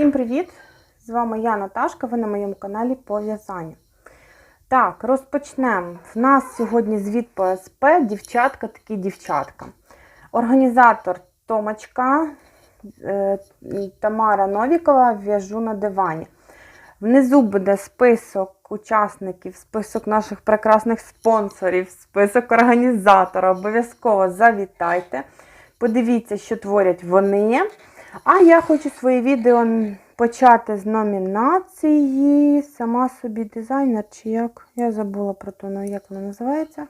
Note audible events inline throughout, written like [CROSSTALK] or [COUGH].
Всім привіт! З вами я Наташка, ви на моєму каналі по в'язанню. Так, розпочнемо. В нас сьогодні звіт по СП, дівчатка такі дівчатка. Організатор Томочка е, Тамара Новікова в'яжу на дивані. Внизу буде список учасників, список наших прекрасних спонсорів, список організатора. Обов'язково завітайте. Подивіться, що творять вони. А я хочу своє відео почати з номінації. Сама собі дизайнер, чи як? Я забула про то, ну, як вона називається.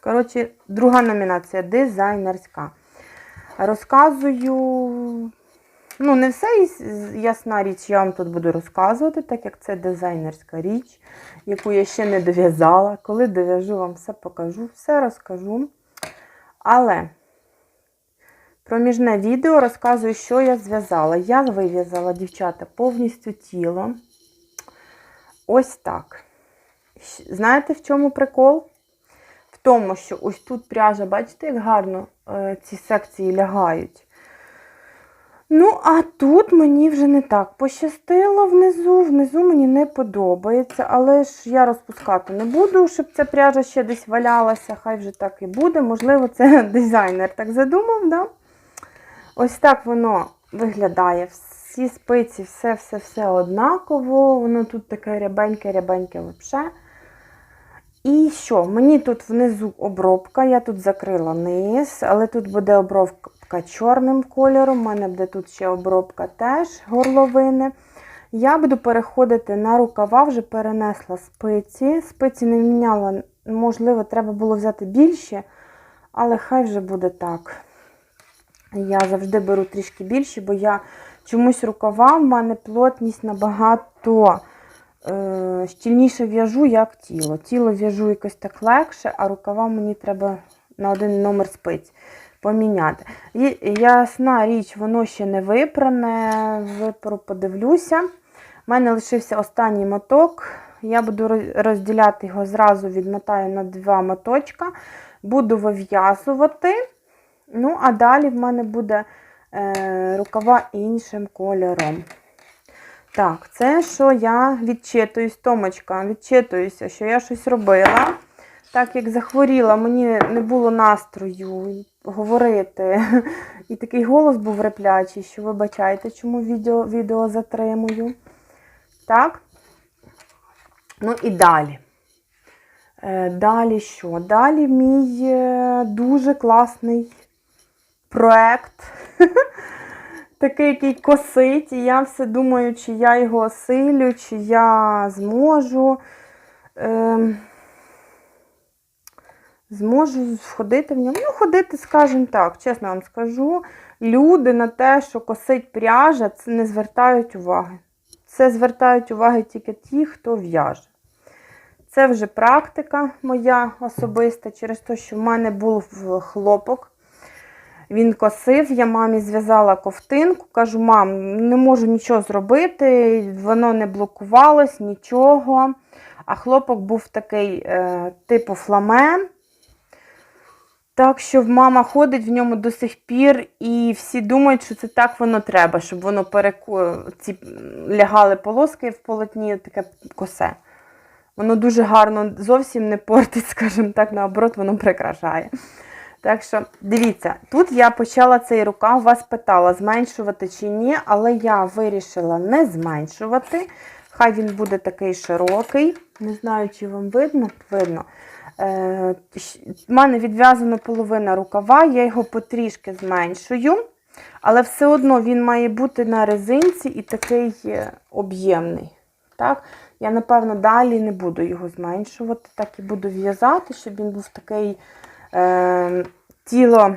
Коротше, друга номінація дизайнерська. Розказую. Ну, не все ясна річ, я вам тут буду розказувати, так як це дизайнерська річ, яку я ще не дов'язала. Коли дов'яжу, вам все покажу, все розкажу. Але проміжне відео розказую, що я зв'язала. Я вив'язала, дівчата, повністю тіло. Ось так. Знаєте, в чому прикол? В тому, що ось тут пряжа, бачите, як гарно е, ці секції лягають. Ну, а тут мені вже не так пощастило внизу. Внизу мені не подобається, але ж я розпускати не буду, щоб ця пряжа ще десь валялася. Хай вже так і буде. Можливо, це [LAUGHS] дизайнер так задумав. да? Ось так воно виглядає. Всі спиці, все-все-все однаково. Воно тут таке рябеньке-рябеньке взагалі. І що? Мені тут внизу обробка, я тут закрила низ, але тут буде обробка чорним кольором, у мене буде тут ще обробка теж горловини. Я буду переходити на рукава, вже перенесла спиці. Спиці не міняла, можливо, треба було взяти більше, але хай вже буде так. Я завжди беру трішки більше, бо я чомусь рукава, в мене плотність набагато. Щільніше в'яжу, як тіло. Тіло в'яжу якось так легше, а рукава мені треба на один номер спиць поміняти. І, ясна річ, воно ще не випране, випру, подивлюся. У мене лишився останній моток. Я буду розділяти його зразу, відмотаю на два моточка, буду вив'язувати. Ну, а далі в мене буде е, рукава іншим кольором. Так, це що я відчитуюсь, Томочка, відчитуюся, що я щось робила. Так як захворіла, мені не було настрою говорити. І такий голос був реплячий, що вибачайте, чому відео відео затримую. Так. Ну і далі. Е, Далі що? Далі мій е, дуже класний проект. [LAUGHS] такий, який косить, і я все думаю, чи я його осилю, чи я зможу. Е, Зможу входити в ньому. Ну, ходити, скажімо так, чесно вам скажу, люди на те, що косить пряжа, це не звертають уваги. Це звертають уваги тільки ті, хто в'яже. Це вже практика моя особиста, через те, що в мене був хлопок. Він косив, я мамі зв'язала ковтинку, кажу, мам, не можу нічого зробити, воно не блокувалось, нічого. А хлопок був такий е, типу фламен. Так що мама ходить в ньому до сих пір, і всі думають, що це так воно треба, щоб воно переку... ці лягали полоски в полотні, таке косе. Воно дуже гарно зовсім не портить, [LAUGHS] скажімо так, наоборот, воно прикрашає. Так що, дивіться, тут я почала цей рукав, вас питала, зменшувати чи ні, але я вирішила не зменшувати. Хай він буде такий широкий. Не знаю, чи вам видно. видно. Е, У мене відв'язана половина рукава, я його потрішки зменшую, але все одно він має бути на резинці і такий е, об'ємний. Так? Я, напевно, далі не буду його зменшувати, так і буду в'язати, щоб він був такий тіло,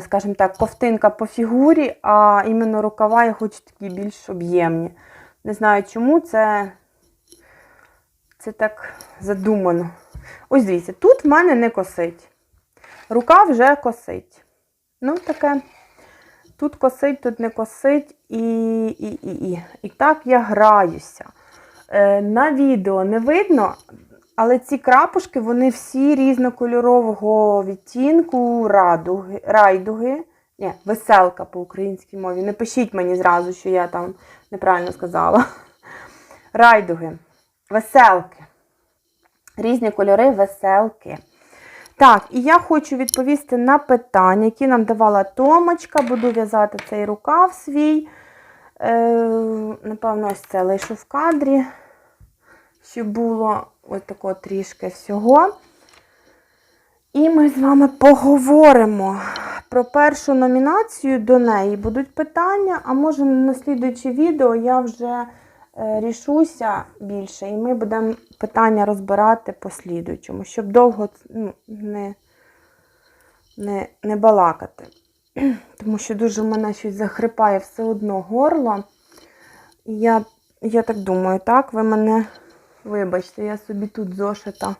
скажімо так, ковтинка по фігурі, а іменно рукава я хочу такі більш об'ємні. Не знаю чому це це так задумано. Ось дивіться, тут в мене не косить. Рука вже косить. Ну, таке. Тут косить, тут не косить, і і, і, і. І так я граюся. Е, На відео не видно, але ці крапушки, вони всі різнокольорового відтінку радуги, райдуги. Ні, веселка по українській мові. Не пишіть мені зразу, що я там неправильно сказала. [LAUGHS] Райдуги. Веселки. Різні кольори веселки. Так, і я хочу відповісти на питання, які нам давала Томочка. Буду в'язати цей рукав свій. Е, напевно, ось це лишу в кадрі, щоб було ось такого трішки всього. І ми з вами поговоримо про першу номінацію. До неї будуть питання, а може на слідуюче відео я вже е, рішуся більше, і ми будемо питання розбирати по слідуючому, щоб довго ну, не, не, не балакати. [CLEARS THROAT] Тому що дуже в мене щось захрипає все одно горло. Я, я так думаю, так, ви мене, вибачте, я собі тут зошита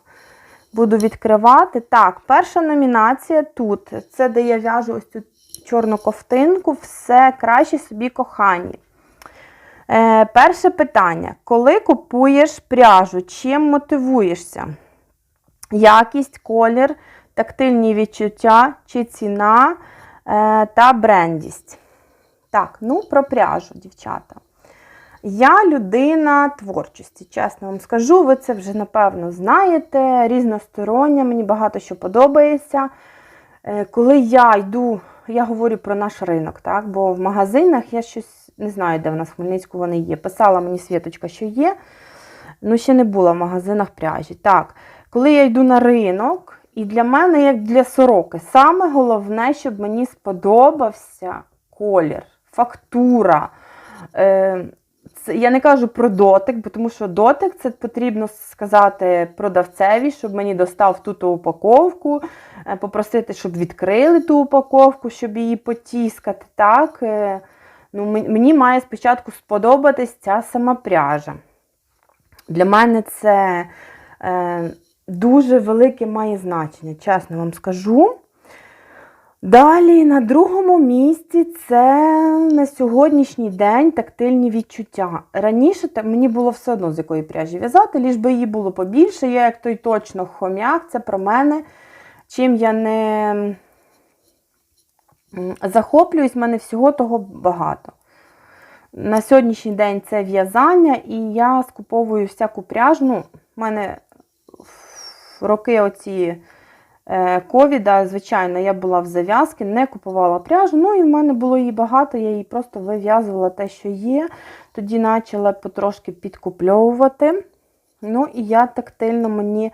буду відкривати. Так, перша номінація тут. Це де я в'яжу ось цю чорну ковтинку. Все краще собі кохані. Е, перше питання. Коли купуєш пряжу, чим мотивуєшся? Якість, колір, тактильні відчуття чи ціна е, та брендість. Так, ну про пряжу, дівчата. Я людина творчості, чесно вам скажу, ви це вже напевно знаєте. Різностороння, мені багато що подобається. Е, Коли я йду, я говорю про наш ринок, так? бо в магазинах я щось не знаю, де в нас в Хмельницьку вони є. Писала мені Світочка, що є. Ну, ще не була в магазинах пряжі. Так, коли я йду на ринок, і для мене, як для сороки, саме головне, щоб мені сподобався колір, фактура. Е, я не кажу про дотик, бо тому що дотик це потрібно сказати продавцеві, щоб мені достав ту упаковку, е, попросити, щоб відкрили ту упаковку, щоб її потіскати. Так? Е, ну, мені має спочатку сподобатись ця сама пряжа. Для мене це е, дуже велике має значення, чесно вам скажу. Далі на другому місці це на сьогоднішній день тактильні відчуття. Раніше мені було все одно з якої пряжі в'язати, ліж би її було побільше. Я, як той точно хом'як, це про мене. Чим я не захоплююсь, в мене всього того багато. На сьогоднішній день це в'язання, і я скуповую всяку пряжу. Ну, в мене роки оці ковіда, звичайно, я була в зав'язки, не купувала пряжу. Ну і в мене було її багато, я її просто вив'язувала те, що є. Тоді почала потрошки підкупльовувати. Ну, і я тактильно мені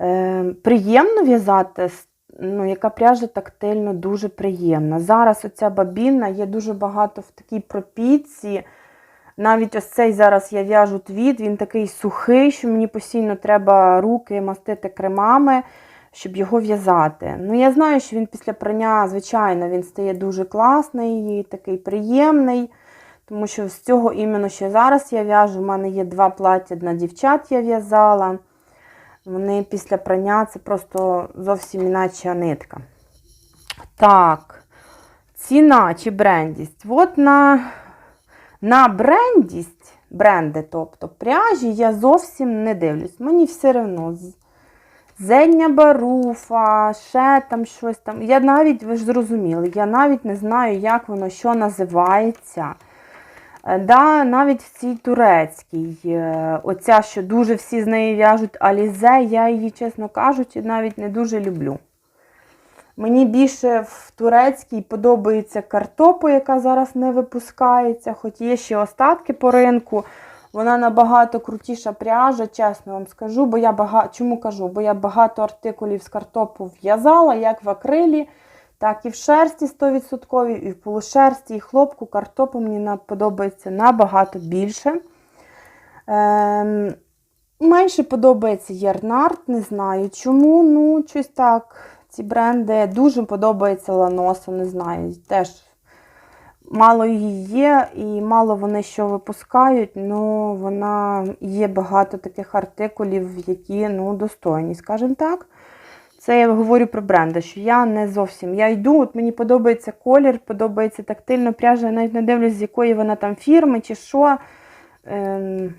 е, приємно в'язати. Ну, яка пряжа тактильно дуже приємна. Зараз оця бабінна є дуже багато в такій пропітці. Навіть ось цей зараз я в'яжу твіт, він такий сухий, що мені постійно треба руки мастити кремами, щоб його в'язати. Ну, я знаю, що він після прання, звичайно, він стає дуже класний, і такий приємний. Тому що з цього іменно ще зараз я в'яжу. У мене є два плаття на дівчат я в'язала. Вони після прання це просто зовсім іначе нитка. Так, ціна чи брендість. От на, на брендість, бренди, тобто пряжі, я зовсім не дивлюсь. Мені все одно. Зення баруфа, ще там щось там. Я навіть, ви ж зрозуміли, я навіть не знаю, як воно що називається. Е, Да, навіть в цій турецькій, е, оця, що дуже всі з неї в'яжуть Алізе, я її, чесно кажучи, навіть не дуже люблю. Мені більше в турецькій подобається картопу, яка зараз не випускається, хоч є ще остатки по ринку. Вона набагато крутіша пряжа, чесно вам скажу. Бо я багато, чому кажу? Бо я багато артикулів з картопу в'язала, як в акрилі, так і в шерсті 100%, і в полушерсті, і хлопку. Картопу мені подобається набагато більше. Ем, менше подобається Ярнард, не знаю чому. Ну, щось так. Ці бренди дуже подобається Ланоса, не знаю. Теж мало її є, і мало вони що випускають, ну вона є багато таких артикулів, які ну, достойні, скажімо так. Це я говорю про бренди, що я не зовсім. Я йду, от мені подобається колір, подобається тактильна пряжа, я навіть не дивлюсь, з якої вона там фірми чи що. Ем,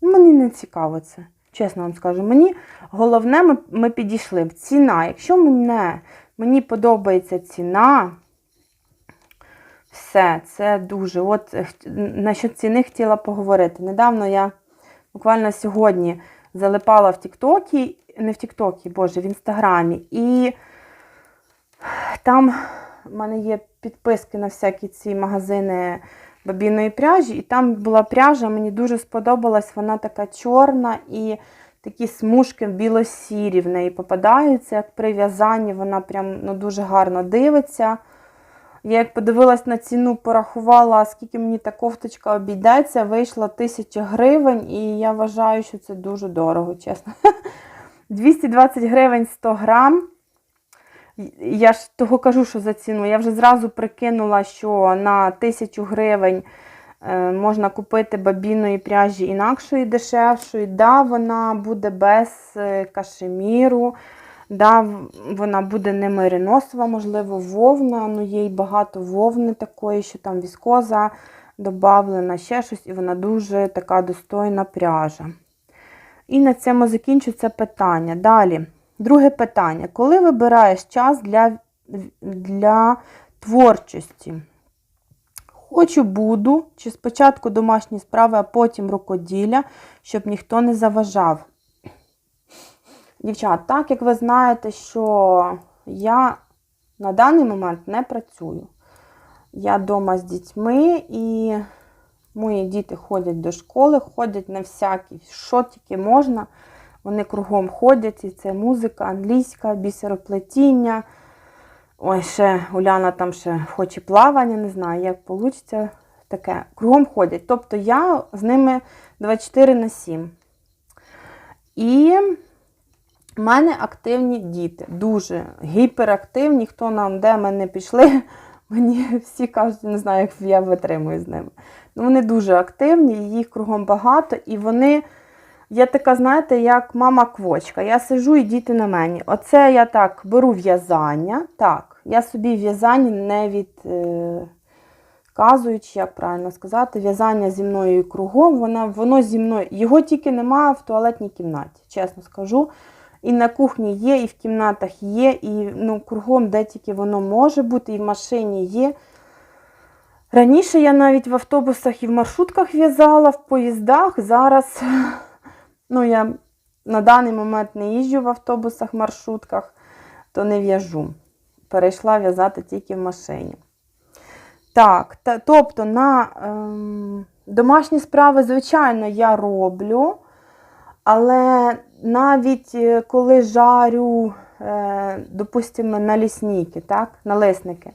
мені не цікаво це. Чесно вам скажу. Мені головне, ми, ми підійшли. Ціна. Якщо мене, мені подобається ціна, Все, це дуже. От е, насчет ціни хотіла поговорити. Недавно я буквально сьогодні залипала в Тіктокі, не в Тіктокі, боже, в Інстаграмі. І там в мене є підписки на всякі ці магазини бабіної пряжі, і там була пряжа, мені дуже сподобалась, вона така чорна і такі смужки біло-сірі в неї попадаються, як при в'язанні, вона прям ну, дуже гарно дивиться. Я як подивилась на ціну, порахувала, скільки мені та кофточка обійдеться, вийшла 1000 гривень, і я вважаю, що це дуже дорого, чесно. [LAUGHS] 220 гривень 100 грам. Я ж того кажу, що за ціну. Я вже зразу прикинула, що на 1000 гривень е, можна купити бабіної пряжі інакшої, дешевшої. Да, вона буде без е, кашеміру. Да, вона буде не мериносова, можливо, вовна, ну є й багато вовни такої, що там віскоза додавлена, ще щось, і вона дуже така достойна пряжа. І на цьому закінчу це питання. Далі, друге питання. Коли вибираєш час для, для творчості? Хочу буду, чи спочатку домашні справи, а потім рукоділля, щоб ніхто не заважав. Дівчат, так як ви знаєте, що я на даний момент не працюю. Я вдома з дітьми і мої діти ходять до школи, ходять на всякі, що тільки можна. Вони кругом ходять, і це музика, англійська, бісероплетіння. Ой, ще Уляна там ще хоче плавання, не знаю, як вийде. Таке. Кругом ходять. Тобто я з ними 24 на 7. І в мене активні діти, дуже гіперактивні. Хто нам де мене пішли, [LAUGHS] мені всі кажуть, не знаю, як я витримую з ними. Ну, вони дуже активні, їх кругом багато, і вони. Я така, знаєте, як мама квочка. Я сижу і діти на мені. Оце я так беру в'язання. Так, я собі в'язання не відказуючи, як правильно сказати, в'язання зі мною і кругом, воно, воно зі мною. Його тільки немає в туалетній кімнаті, чесно скажу. І на кухні є, і в кімнатах є, і ну, кругом, де тільки воно може бути, і в машині є. Раніше я навіть в автобусах і в маршрутках в'язала, в поїздах. Зараз [LAUGHS] ну, я на даний момент не їжджу в автобусах, маршрутках, то не в'яжу. Перейшла в'язати тільки в машині. Так, та, тобто на ем, домашні справи, звичайно, я роблю, але навіть е, коли жарю, е, допустимо, на лісники, так, налисники,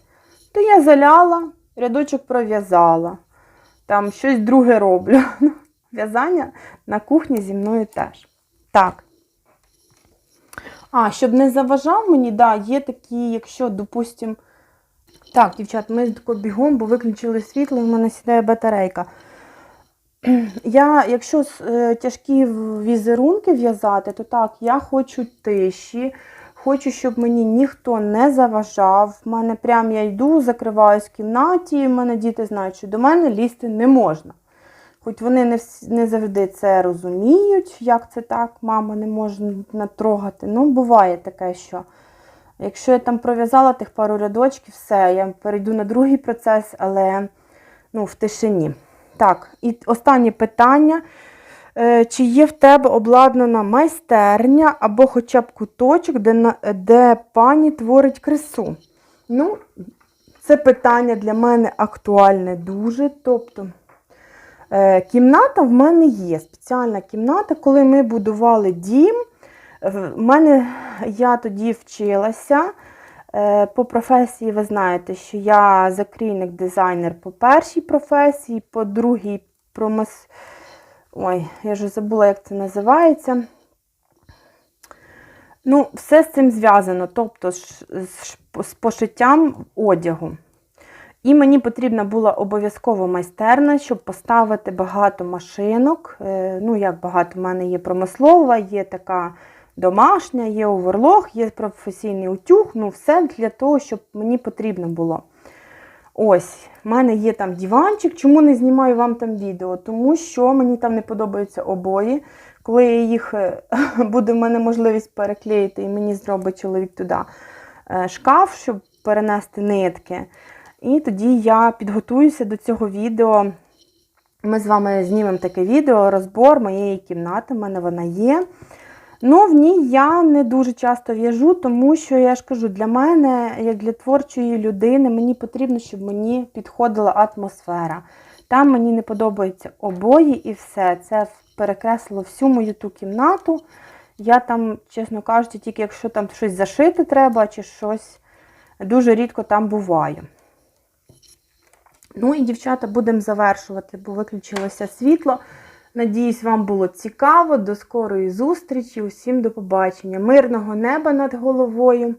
то я заляла, рядочок пров'язала, там щось друге роблю. [LAUGHS] В'язання на кухні зі мною теж. Так. А, щоб не заважав мені, да, є такі, якщо, допустимо. Так, дівчат, ми бігом, бо виключили світло, і в мене сідає батарейка. Я, якщо е, тяжкі візерунки в'язати, то так, я хочу тиші, хочу, щоб мені ніхто не заважав. В мене прям я йду, закриваюсь в кімнаті, і в мене діти знають, що до мене лізти не можна. Хоч вони не, не завжди це розуміють, як це так, мама не може натрогати. Ну, буває таке, що якщо я там пров'язала тих пару рядочків, все, я перейду на другий процес, але ну, в тишині. Так, і останнє питання. Е, Чи є в тебе обладнана майстерня або хоча б куточок, де, де пані творить красу? Ну, це питання для мене актуальне дуже. Тобто, Е, Кімната в мене є, спеціальна кімната. Коли ми будували дім, в мене я тоді вчилася. Е, По професії ви знаєте, що я закрійник-дизайнер по першій професії, по другій промис... Ой, я вже забула, як це називається. Ну, все з цим зв'язано, тобто з, пошиттям одягу. І мені потрібна була обов'язково майстерня, щоб поставити багато машинок. Е, Ну, як багато, в мене є промислова, є така домашня, є оверлог, є професійний утюг. Ну, все для того, щоб мені потрібно було. Ось, в мене є там диванчик. Чому не знімаю вам там відео? Тому що мені там не подобаються обої. Коли я їх е, [LAUGHS] буде в мене можливість переклеїти, і мені зробить чоловік туди е, шкаф, щоб перенести нитки. І тоді я підготуюся до цього відео. Ми з вами знімемо таке відео, розбор моєї кімнати. У мене вона є. Ну, в ній я не дуже часто в'яжу, тому що я ж кажу, для мене, як для творчої людини, мені потрібно, щоб мені підходила атмосфера. Там мені не подобаються обої і все. Це перекреслило всю мою ту кімнату. Я там, чесно кажучи, тільки якщо там щось зашити треба чи щось, дуже рідко там буваю. Ну і, дівчата, будемо завершувати, бо виключилося світло. Надіюсь, вам було цікаво. До скорої зустрічі. Усім до побачення. Мирного неба над головою.